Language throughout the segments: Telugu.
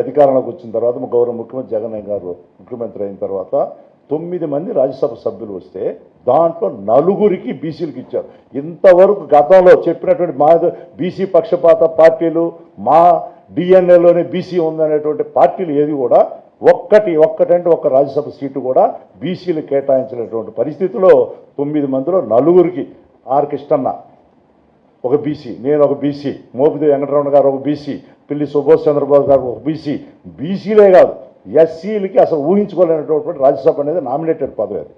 అధికారంలోకి వచ్చిన తర్వాత మా గౌరవ ముఖ్యమంత్రి జగన్ గారు ముఖ్యమంత్రి అయిన తర్వాత తొమ్మిది మంది రాజ్యసభ సభ్యులు వస్తే దాంట్లో నలుగురికి బీసీలకు ఇచ్చారు. ఇంతవరకు గతంలో చెప్పినటువంటి మా బీసీ పక్షపాత పార్టీలు మా డిఎన్ఏలోనే బీసీ ఉందనేటువంటి పార్టీలు ఏది కూడా ఒక్కటి ఒక్కటంటే ఒక్క రాజ్యసభ సీటు కూడా బీసీలు కేటాయించినటువంటి పరిస్థితిలో తొమ్మిది మందిలో నలుగురికి ఆర్ కృష్ణన్న ఒక బీసీ నేను ఒక బీసీ మోపిదేవి వెంకటరమణ గారు ఒక బీసీ పిల్లి సుభాష్ చంద్రబాబు గారు ఒక బీసీ బీసీలే కాదు ఎస్సీలకి అసలు ఊహించుకోలేనటువంటి రాజ్యసభ అనేది నామినేటెడ్ పదవి అది.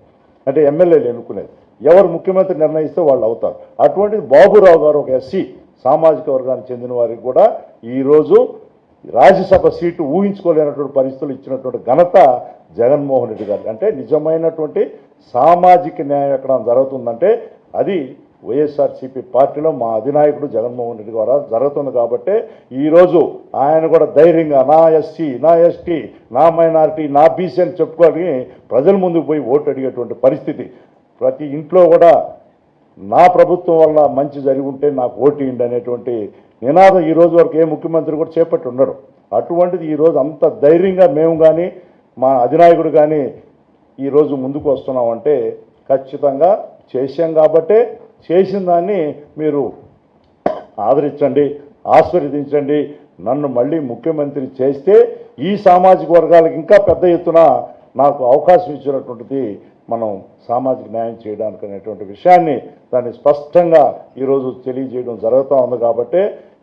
అంటే ఎమ్మెల్యేలు ఎన్నుకునేది. ఎవరు ముఖ్యమంత్రి నిర్ణయిస్తే వాళ్ళు అవుతారు. అటువంటిది బాబురావు గారు ఒక ఎస్సీ సామాజిక వర్గానికి చెందిన వారికి కూడా ఈరోజు రాజ్యసభ సీటు ఊహించుకోలేనటువంటి పరిస్థితులు ఇచ్చినటువంటి ఘనత జగన్మోహన్ రెడ్డి గారికి అంటే నిజమైనటువంటి సామాజిక న్యాయం ఎక్కడ జరుగుతుందంటే అది వైఎస్ఆర్సీపీ పార్టీలో మా అధినాయకుడు జగన్మోహన్ రెడ్డి ద్వారా జరుగుతుంది కాబట్టి ఈరోజు ఆయన కూడా ధైర్యంగా నా ఎస్సీ నా ఎస్టీ నా మైనారిటీ నా బీసీ అని చెప్పుకొని ప్రజల ముందుకు పోయి ఓటు అడిగేటువంటి పరిస్థితి. ప్రతి ఇంట్లో కూడా నా ప్రభుత్వం వల్ల మంచి జరిగి ఉంటే నాకు ఓటేయండి అనేటువంటి నినాదం ఈ రోజు వరకు ఏ ముఖ్యమంత్రి కూడా చేపట్టి ఉండరు. అటువంటిది ఈరోజు అంత ధైర్యంగా మేము కానీ మా అధినాయకుడు కానీ ఈరోజు ముందుకు వస్తున్నామంటే ఖచ్చితంగా చేశాం కాబట్టే చేసిన దాన్ని మీరు ఆదరించండి ఆశీర్వదించండి. నన్ను మళ్ళీ ముఖ్యమంత్రి చేస్తే ఈ సామాజిక వర్గాలకు ఇంకా పెద్ద ఎత్తున నాకు అవకాశం ఇచ్చినటువంటిది మనం సామాజిక న్యాయం చేయడానికి అనేటువంటి విషయాన్ని దాన్ని స్పష్టంగా ఈరోజు తెలియజేయడం జరుగుతూ ఉంది కాబట్టి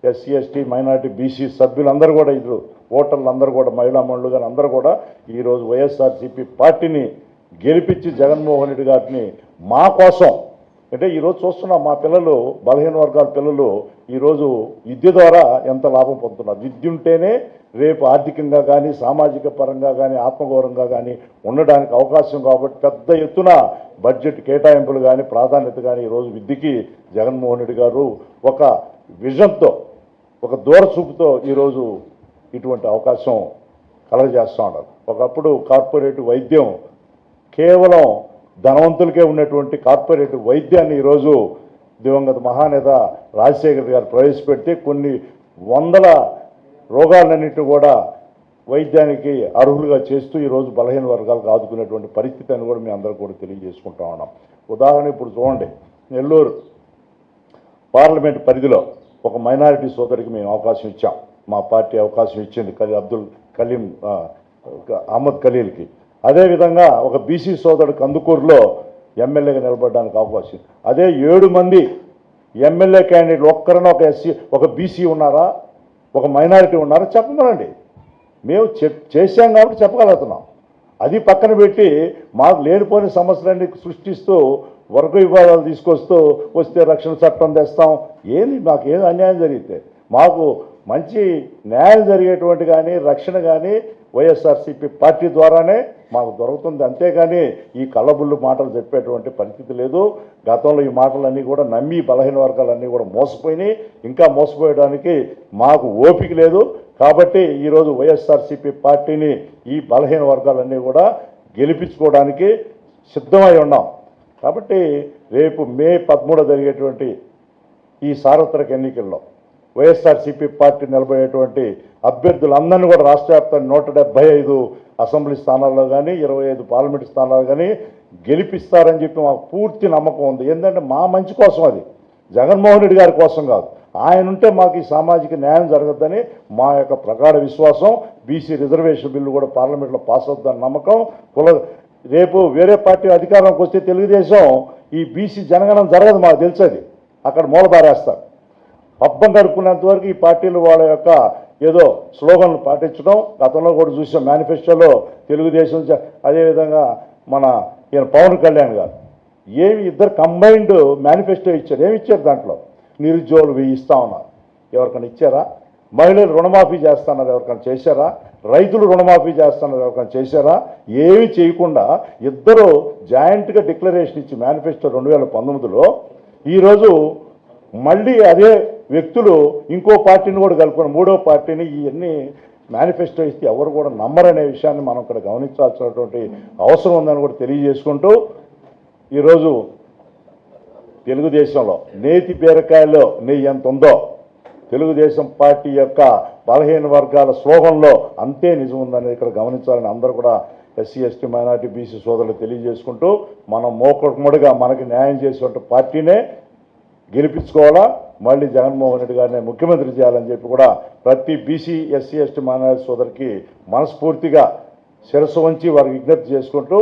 ఎస్సీ ఎస్టీ మైనార్టీ బీసీ సభ్యులందరూ కూడా ఇద్దరు ఓటర్లు అందరూ కూడా మహిళా మండలు కానీ అందరూ కూడా ఈరోజు వైఎస్ఆర్సీపీ పార్టీని గెలిపించి జగన్మోహన్ రెడ్డి గారిని మా కోసం అంటే ఈరోజు చూస్తున్నాం మా పిల్లలు బలహీన వర్గాల పిల్లలు ఈరోజు విద్య ద్వారా ఎంత లాభం పొందుతున్నారు. విద్య ఉంటేనే రేపు ఆర్థికంగా కానీ సామాజిక పరంగా కానీ ఆత్మగౌరవంగా కానీ ఉండడానికి అవకాశం కాబట్టి పెద్ద ఎత్తున బడ్జెట్ కేటాయింపులు కానీ ప్రాధాన్యత కానీ ఈరోజు విద్యకి జగన్మోహన్ రెడ్డి గారు ఒక విజన్తో ఒక దూరచూపుతో ఈరోజు ఇటువంటి అవకాశం కలగజేస్తూ ఉన్నారు. ఒకప్పుడు కార్పొరేట్ వైద్యం కేవలం ధనవంతులకే ఉన్నటువంటి కార్పొరేట్ వైద్యాన్ని ఈరోజు దివంగత మహానేత రాజశేఖర్ గారు ప్రవేశపెడితే కొన్ని వందల రోగాలన్నింటినీ కూడా వైద్యానికి అర్హులుగా చేస్తూ ఈరోజు బలహీన వర్గాలకు ఆదుకునేటువంటి పరిస్థితి అని కూడా మేము అందరూ కూడా తెలియజేసుకుంటా ఉన్నాం. ఉదాహరణ ఇప్పుడు చూడండి. నెల్లూరు పార్లమెంట్ పరిధిలో ఒక మైనారిటీ సోదరికి మేము అవకాశం ఇచ్చాం. మా పార్టీ అవకాశం ఇచ్చింది కలీ అబ్దుల్ కలీం అహ్మద్ ఖలీల్కి. అదేవిధంగా ఒక బీసీ సోదరుడు కందుకూరులో ఎమ్మెల్యేగా నిలబడడానికి అవకాశం అదే ఏడు మంది ఎమ్మెల్యే క్యాండిడేట్లు ఒక్కరైనా ఒక ఎస్సీ ఒక బీసీ ఉన్నారా? ఒక మైనారిటీ ఉన్నారా? చెప్పమనండి. మేము చెప్ చేశాం కాబట్టి చెప్పగలుగుతున్నాం. అది పక్కన పెట్టి మాకు లేనిపోని సమస్యలన్నీ సృష్టిస్తూ వర్గ వివాదాలు తీసుకొస్తూ వస్తే రక్షణ చట్టం తెస్తాం. ఏది మాకు ఏది అన్యాయం జరిగితే? మాకు మంచి న్యాయం జరిగేటువంటి కానీ రక్షణ కానీ వైఎస్ఆర్సీపీ పార్టీ ద్వారానే మాకు దొరుకుతుంది. అంతేగాని ఈ కళ్ళబుల్లు మాటలు చెప్పేటువంటి పరిస్థితి లేదు. గతంలో ఈ మాటలన్నీ కూడా నమ్మి బలహీన వర్గాలన్నీ కూడా మోసపోయినాయి. ఇంకా మోసపోయడానికి మాకు ఓపిక లేదు. కాబట్టి ఈరోజు వైఎస్ఆర్సీపీ పార్టీని ఈ బలహీన వర్గాలన్నీ కూడా గెలిపించుకోవడానికి సిద్ధమై ఉన్నాం. కాబట్టి రేపు మే పదమూడో జరిగేటువంటి ఈ సార్వత్రిక ఎన్నికల్లో వైఎస్ఆర్సీపీ పార్టీ నిలబడేటువంటి అభ్యర్థులందరినీ కూడా రాష్ట్ర వ్యాప్తంగా నూట డెబ్బై ఐదు అసెంబ్లీ స్థానాల్లో కానీ ఇరవై ఐదు పార్లమెంట్ స్థానాలు కానీ గెలిపిస్తారని చెప్పి మాకు పూర్తి నమ్మకం ఉంది. ఏంటంటే మా మంచి కోసం అది. జగన్మోహన్ రెడ్డి గారి కోసం కాదు. ఆయన ఉంటే మాకు ఈ సామాజిక న్యాయం జరగద్దని మా యొక్క ప్రగాఢ విశ్వాసం బీసీ రిజర్వేషన్ బిల్లు కూడా పార్లమెంట్లో పాస్ అవుతుందని నమ్మకం. కుల రేపు వేరే పార్టీ అధికారంలోకి వస్తే తెలుగుదేశం ఈ బీసీ జనగణం జరగదు మాకు తెలిసేది. అక్కడ మూలబారేస్తారు. పబ్బం గడుపుకునేంత వరకు ఈ పార్టీలు వాళ్ళ యొక్క ఏదో స్లోగన్లు పాటించడం. గతంలో కూడా చూసాం మేనిఫెస్టోలో తెలుగుదేశం అదేవిధంగా మన ఈయన పవన్ కళ్యాణ్ గారు. ఏమి ఇద్దరు కంబైన్డ్ మేనిఫెస్టో ఇచ్చారు. ఏమి ఇచ్చారు దాంట్లో? నిరుద్యోగులు వెయ్యి ఇస్తా ఉన్నారు. ఎవరికైనా ఇచ్చారా? మహిళలు రుణమాఫీ చేస్తున్నారు. ఎవరికైనా చేశారా? రైతులు రుణమాఫీ చేస్తున్నారు. ఎవరికైనా చేశారా? ఏమి చేయకుండా ఇద్దరు జాయింట్గా డిక్లరేషన్ ఇచ్చి మేనిఫెస్టో రెండు వేల పంతొమ్మిదిలో ఈరోజు మళ్ళీ అదే వ్యక్తులు ఇంకో పార్టీని కూడా కలుపుకొని మూడో పార్టీని ఇవన్నీ మేనిఫెస్టో ఇస్తే ఎవరు కూడా నమ్మరనే విషయాన్ని మనం ఇక్కడ గమనించాల్సినటువంటి అవసరం ఉందని కూడా తెలియజేసుకుంటూ ఈరోజు తెలుగుదేశంలో నేతి బీరకాయలో నెయ్యి ఎంత ఉందో తెలుగుదేశం పార్టీ యొక్క బలహీన వర్గాల స్లోగంలో అంతే నిజం ఉందనేది ఇక్కడ గమనించాలని అందరూ కూడా ఎస్సీ ఎస్టీ మైనార్టీ బీసీ సోదరులు తెలియజేసుకుంటూ మనం మోకముడిగా మనకి న్యాయం చేసేటువంటి పార్టీనే గెలిపించుకోవాలా? మళ్ళీ జగన్మోహన్ రెడ్డి గారిని ముఖ్యమంత్రి చేయాలని చెప్పి కూడా ప్రతి బీసీ ఎస్సీ ఎస్టీ మానవ సోదరికి మనస్ఫూర్తిగా శిరస్సు వంచి వారికి విజ్ఞప్తి చేసుకుంటూ